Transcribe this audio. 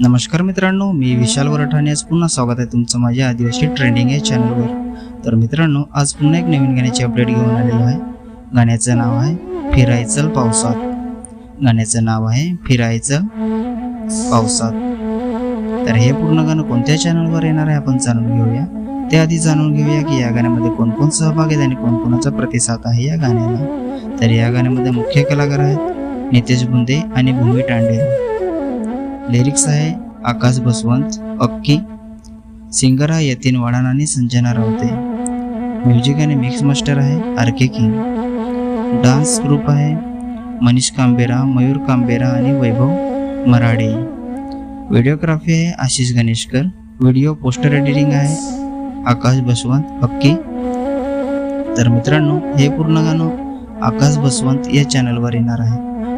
नमस्कार मित्रांनो मी विशाल वरठाणे. आज पुन्हा स्वागत आहे तुमचं माझ्या आदिवासी ट्रेंडिंग या चॅनलवर तर मित्रांनो आज पुन्हा एक नवीन गाण्याची अपडेट घेऊन आलेलो आहे. गाण्याचं नाव आहे फिरायचं पावसात. गाण्याचं नाव आहे फिरायचं पावसात. तर हे पूर्ण गाणं कोणत्या चॅनलवर येणार आहे आपण जाणून घेऊया. त्याआधी जाणून घेऊया की या गाण्यामध्ये कोण कोण सहभाग आहेत आणि कोणकोणाचा प्रतिसाद आहे या गाण्याला. तर या गाण्यामध्ये मुख्य कलाकार आहेत नितेश बुंदे आणि भूमी टांडे. लिरिक्स आहे आकाश बसवंत अक्की सिंगर आहे यतीन वाडाण आणि संजना रावते. म्युझिक आणि मिक्स मास्टर आहे R K king dance group आहे मनीष कांबेरा मयूर कांबेरा आणि वैभव मराडे. व्हिडिओग्राफी आहे Ashish Ganeshkar. Video poster editing आहे आकाश बसवंत अक्की. तर मित्रांनो हे पूर्ण गाणं आकाश बसवंत या चॅनलवर येणार आहे.